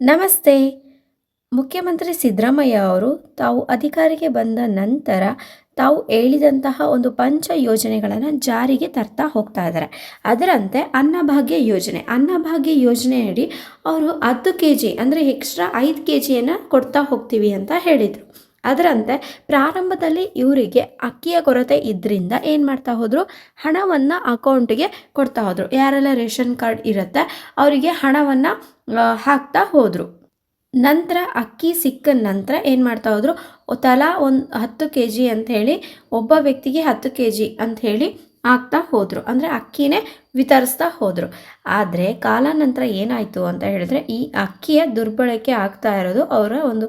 ನಮಸ್ತೆ. ಮುಖ್ಯಮಂತ್ರಿ ಸಿದ್ದರಾಮಯ್ಯ ಅವರು ತಾವು ಅಧಿಕಾರಿಗೆ ಬಂದ ನಂತರ ತಾವು ಹೇಳಿದಂತಹ ಒಂದು ಪಂಚ ಯೋಜನೆಗಳನ್ನು ಜಾರಿಗೆ ತರ್ತಾ ಹೋಗ್ತಾ ಇದ್ದಾರೆ. ಅದರಂತೆ ಅನ್ನಭಾಗ್ಯ ಯೋಜನೆ. ಅನ್ನಭಾಗ್ಯ ಯೋಜನೆಯಡಿ ಅವರು ಹತ್ತು ಕೆ ಜಿ ಅಂದರೆ ಎಕ್ಸ್ಟ್ರಾ ಐದು ಕೆ ಜಿಯನ್ನು ಕೊಡ್ತಾ ಹೋಗ್ತೀವಿ ಅಂತ ಹೇಳಿದರು. ಅದರಂತೆ ಪ್ರಾರಂಭದಲ್ಲಿ ಇವರಿಗೆ ಅಕ್ಕಿಯ ಕೊರತೆ ಇದ್ರಿಂದ ಏನು ಮಾಡ್ತಾ ಹೋದರು? ಹಣವನ್ನು ಅಕೌಂಟಿಗೆ ಕೊಡ್ತಾ ಹೋದರು. ಯಾರೆಲ್ಲ ರೇಷನ್ ಕಾರ್ಡ್ ಇರುತ್ತೆ, ಅವರಿಗೆ ಹಣವನ್ನು ಹಾಕ್ತಾ ಹೋದರು. ನಂತರ ಅಕ್ಕಿ ಸಿಕ್ಕ ನಂತರ ಏನು ಮಾಡ್ತಾ ಹೋದರು? ತಲಾ ಒಂದು ಹತ್ತು ಕೆ ಜಿ ಅಂಥೇಳಿ ಒಬ್ಬ ವ್ಯಕ್ತಿಗೆ ಹತ್ತು ಕೆ ಜಿ ಅಂಥೇಳಿ ಆಗ್ತಾ ಹೋದರು. ಅಂದರೆ ಅಕ್ಕಿನೇ ವಿತರಿಸ್ತಾ ಹೋದರು. ಆದರೆ ಕಾಲಾನಂತರ ಏನಾಯಿತು ಅಂತ ಹೇಳಿದ್ರೆ, ಈ ಅಕ್ಕಿಯ ದುರ್ಬಳಕೆ ಆಗ್ತಾ ಇರೋದು ಅವರ ಒಂದು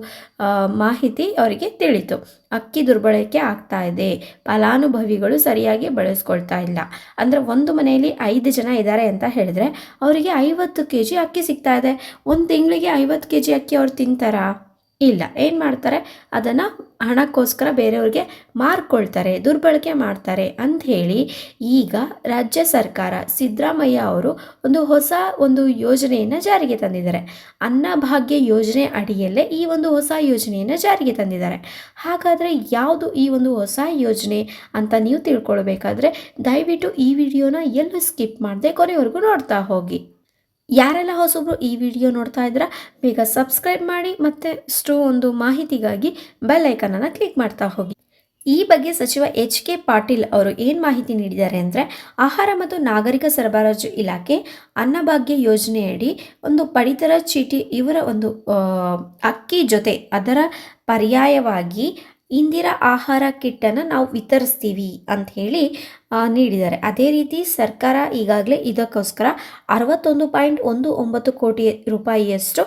ಮಾಹಿತಿ ಅವರಿಗೆ ತಿಳಿತು. ಅಕ್ಕಿ ದುರ್ಬಳಕೆ ಆಗ್ತಾ ಇದೆ. ಫಲಾನುಭವಿಗಳು ಸರಿಯಾಗಿ ಬಳಸ್ಕೊಳ್ತಾ ಇಲ್ಲ. ಅಂದರೆ ಒಂದು ಮನೆಯಲ್ಲಿ ಐದು ಜನ ಇದ್ದಾರೆ ಅಂತ ಹೇಳಿದ್ರೆ, ಅವರಿಗೆ ಐವತ್ತು ಕೆ ಜಿ ಅಕ್ಕಿ ಸಿಗ್ತಾ ಇದೆ. ಒಂದು ತಿಂಗಳಿಗೆ ಐವತ್ತು ಕೆ ಜಿ ಅಕ್ಕಿ ಅವ್ರು ತಿಂತಾರಾ? ಇಲ್ಲ, ಏನು ಮಾಡ್ತಾರೆ? ಅದನ್ನು ಹಣಕ್ಕೋಸ್ಕರ ಬೇರೆಯವ್ರಿಗೆ ಮಾರ್ಕೊಳ್ತಾರೆ, ದುರ್ಬಳಕೆ ಮಾಡ್ತಾರೆ ಅಂಥೇಳಿ ಈಗ ರಾಜ್ಯ ಸರ್ಕಾರ ಸಿದ್ದರಾಮಯ್ಯ ಅವರು ಒಂದು ಹೊಸ ಒಂದು ಯೋಜನೆಯನ್ನು ಜಾರಿಗೆ ತಂದಿದ್ದಾರೆ. ಅನ್ನಭಾಗ್ಯ ಯೋಜನೆ ಅಡಿಯಲ್ಲೇ ಈ ಒಂದು ಹೊಸ ಯೋಜನೆಯನ್ನು ಜಾರಿಗೆ ತಂದಿದ್ದಾರೆ. ಹಾಗಾದರೆ ಯಾವುದು ಈ ಒಂದು ಹೊಸ ಯೋಜನೆ ಅಂತ ನೀವು ತಿಳ್ಕೊಳ್ಬೇಕಾದ್ರೆ ದಯವಿಟ್ಟು ಈ ವಿಡಿಯೋನ ಎಲ್ಲೂ ಸ್ಕಿಪ್ ಮಾಡದೆ ಕೊನೆವರೆಗೂ ನೋಡ್ತಾ ಹೋಗಿ. ಯಾರೆಲ್ಲ ಹೊಸಬ್ರು ಈ ವಿಡಿಯೋ ನೋಡ್ತಾ ಇದ್ದೀರಾ, ಬೇಗ ಸಬ್ಸ್ಕ್ರೈಬ್ ಮಾಡಿ ಮತ್ತು ಇಷ್ಟು ಒಂದು ಮಾಹಿತಿಗಾಗಿ ಬೆಲ್ ಐಕನನ್ನು ಕ್ಲಿಕ್ ಮಾಡ್ತಾ ಹೋಗಿ. ಈ ಬಗ್ಗೆ ಸಚಿವ ಎಚ್ ಕೆ ಪಾಟೀಲ್ ಅವರು ಏನು ಮಾಹಿತಿ ನೀಡಿದ್ದಾರೆ ಅಂದರೆ, ಆಹಾರ ಮತ್ತು ನಾಗರಿಕ ಸರಬರಾಜು ಇಲಾಖೆ ಅನ್ನಭಾಗ್ಯ ಯೋಜನೆಯಡಿ ಒಂದು ಪಡಿತರ ಚೀಟಿ ಇವರ ಒಂದು ಅಕ್ಕಿ ಜೊತೆ ಅದರ ಪರ್ಯಾಯವಾಗಿ ಇಂದಿರಾ ಆಹಾರ ಕಿಟ್ಟನ್ನು ನಾವು ವಿತರಿಸ್ತೀವಿ ಅಂತ ಹೇಳಿ ನೀಡಿದ್ದಾರೆ. ಅದೇ ರೀತಿ ಸರ್ಕಾರ ಈಗಾಗಲೇ ಇದಕ್ಕೋಸ್ಕರ ಅರವತ್ತೊಂದು ಪಾಯಿಂಟ್ ಒಂದು ಒಂಬತ್ತು ಕೋಟಿ ರೂಪಾಯಿಯಷ್ಟು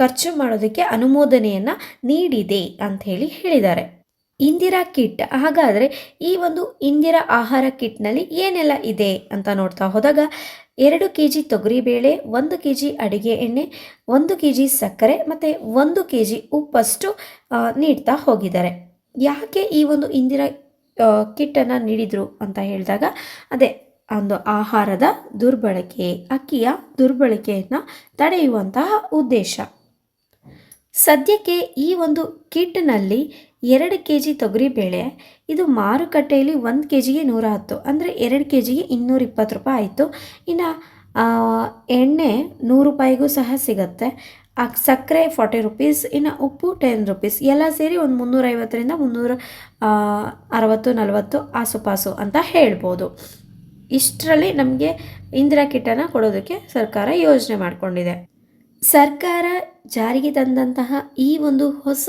ಖರ್ಚು ಮಾಡೋದಕ್ಕೆ ಅನುಮೋದನೆಯನ್ನು ನೀಡಿದೆ ಅಂತ ಹೇಳಿ ಹೇಳಿದ್ದಾರೆ. ಇಂದಿರಾ ಕಿಟ್. ಹಾಗಾದರೆ ಈ ಒಂದು ಇಂದಿರಾ ಆಹಾರ ಕಿಟ್ನಲ್ಲಿ ಏನೆಲ್ಲ ಇದೆ ಅಂತ ನೋಡ್ತಾ ಹೋದಾಗ, ಎರಡು ಕೆ ಜಿ ತೊಗರಿಬೇಳೆ ಒಂದು ಕೆ ಜಿ ಅಡುಗೆ ಎಣ್ಣೆ, ಒಂದು ಕೆ ಜಿ ಸಕ್ಕರೆ ಮತ್ತು ಒಂದು ಕೆ ಜಿ ಉಪ್ಪಷ್ಟು ನೀಡ್ತಾ ಹೋಗಿದ್ದಾರೆ. ಯಾಕೆ ಈ ಒಂದು ಇಂದಿರಾ ಕಿಟ್ಟನ್ನು ನೀಡಿದರು ಅಂತ ಹೇಳಿದಾಗ, ಅದೇ ಒಂದು ಆಹಾರದ ದುರ್ಬಳಕೆ, ಅಕ್ಕಿಯ ದುರ್ಬಳಕೆಯನ್ನು ತಡೆಯುವಂತಹ ಉದ್ದೇಶ. ಸದ್ಯಕ್ಕೆ ಈ ಒಂದು ಕಿಟ್ನಲ್ಲಿ ಎರಡು ಕೆ ಜಿ ತೊಗರಿಬೇಳೆ ಇದು ಮಾರುಕಟ್ಟೆಯಲ್ಲಿ ಒಂದು ಕೆ ಜಿಗೆ ನೂರ ಹತ್ತು, ಅಂದರೆ ಎರಡು ಕೆ ಜಿಗೆ ಇನ್ನೂರ ಇಪ್ಪತ್ತು ರೂಪಾಯಿ ಆಯಿತು. ಇನ್ನು ಎಣ್ಣೆ ನೂರು ರೂಪಾಯಿಗೂ ಸಹ ಸಿಗುತ್ತೆ. ಸಕ್ಕರೆ ಫಾರ್ಟಿ ರುಪೀಸ್, ಇನ್ನು ಉಪ್ಪು ಟೆನ್ ರುಪೀಸ್, ಎಲ್ಲ ಸೇರಿ ಒಂದು ಮುನ್ನೂರೈವತ್ತರಿಂದ ಮುನ್ನೂರ ಅರವತ್ತು, ನಲವತ್ತು, ಆಸುಪಾಸು ಅಂತ ಹೇಳ್ಬೋದು. ಇಷ್ಟರಲ್ಲಿ ನಮಗೆ ಇಂದಿರಾ ಕಿಟ್ಟನ್ನು ಕೊಡೋದಕ್ಕೆ ಸರ್ಕಾರ ಯೋಜನೆ ಮಾಡಿಕೊಂಡಿದೆ. ಸರ್ಕಾರ ಜಾರಿಗೆ ತಂದಂತಹ ಈ ಒಂದು ಹೊಸ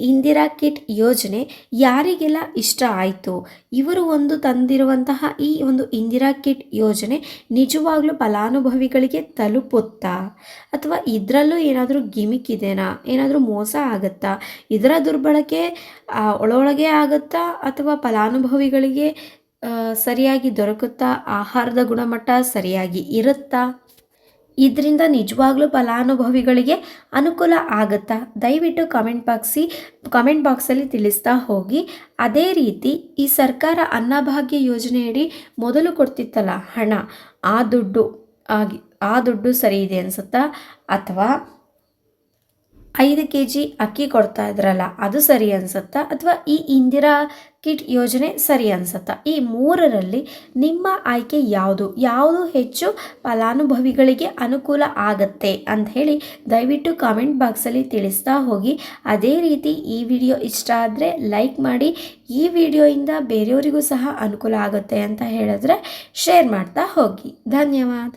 ಇಂದಿರಾ ಕಿಟ್ ಯೋಜನೆ ಯಾರಿಗೆಲ್ಲ ಇಷ್ಟ ಆಯಿತು? ಇವರು ಒಂದು ತಂದಿರುವಂತಹ ಈ ಒಂದು ಇಂದಿರಾ ಕಿಟ್ ಯೋಜನೆ ನಿಜವಾಗ್ಲೂ ಫಲಾನುಭವಿಗಳಿಗೆ ತಲುಪುತ್ತಾ? ಅಥವಾ ಇದರಲ್ಲೂ ಏನಾದರೂ ಗಿಮಿಕ್ ಇದೆನಾ? ಏನಾದರೂ ಮೋಸ ಆಗುತ್ತಾ? ಇದರ ದುರ್ಬಳಕೆ ಒಳೊಳಗೆ ಆಗುತ್ತಾ? ಅಥವಾ ಫಲಾನುಭವಿಗಳಿಗೆ ಸರಿಯಾಗಿ ದೊರಕುತ್ತಾ? ಆಹಾರದ ಗುಣಮಟ್ಟ ಸರಿಯಾಗಿ ಇರುತ್ತಾ? ಇದರಿಂದ ನಿಜವಾಗ್ಲೂ ಫಲಾನುಭವಿಗಳಿಗೆ ಅನುಕೂಲ ಆಗುತ್ತಾ? ದಯವಿಟ್ಟು ಕಮೆಂಟ್ ಬಾಕ್ಸಿ, ಕಮೆಂಟ್ ಬಾಕ್ಸಲ್ಲಿ ತಿಳಿಸ್ತಾ ಹೋಗಿ. ಅದೇ ರೀತಿ, ಈ ಸರ್ಕಾರ ಅನ್ನಭಾಗ್ಯ ಯೋಜನೆಯಡಿ ಮೊದಲು ಕೊಡ್ತಿತ್ತಲ್ಲ ಹಣ, ಆ ದುಡ್ಡು ಆಗಿ, ಆ ದುಡ್ಡು ಸರಿ ಇದೆ ಅನಿಸುತ್ತಾ? ಅಥವಾ ಐದು ಕೆ ಜಿ ಅಕ್ಕಿ ಕೊಡ್ತಾ ಇದ್ರಲ್ಲ, ಅದು ಸರಿ ಅನಿಸುತ್ತಾ? ಅಥವಾ ಈ ಇಂದಿರಾ ಕಿಟ್ ಯೋಜನೆ ಸರಿ ಅನಿಸುತ್ತಾ? ಈ ಮೂರರಲ್ಲಿ ನಿಮ್ಮ ಆಯ್ಕೆ ಯಾವುದು? ಯಾವುದು ಹೆಚ್ಚು ಫಲಾನುಭವಿಗಳಿಗೆ ಅನುಕೂಲ ಆಗತ್ತೆ ಅಂತ ಹೇಳಿ ದಯವಿಟ್ಟು ಕಾಮೆಂಟ್ ಬಾಕ್ಸಲ್ಲಿ ತಿಳಿಸ್ತಾ ಹೋಗಿ. ಅದೇ ರೀತಿ ಈ ವಿಡಿಯೋ ಇಷ್ಟ ಆದರೆ ಲೈಕ್ ಮಾಡಿ. ಈ ವಿಡಿಯೋಯಿಂದ ಬೇರೆಯವರಿಗೂ ಸಹ ಅನುಕೂಲ ಆಗುತ್ತೆ ಅಂತ ಹೇಳಿದ್ರೆ ಶೇರ್ ಮಾಡ್ತಾ ಹೋಗಿ. ಧನ್ಯವಾದ.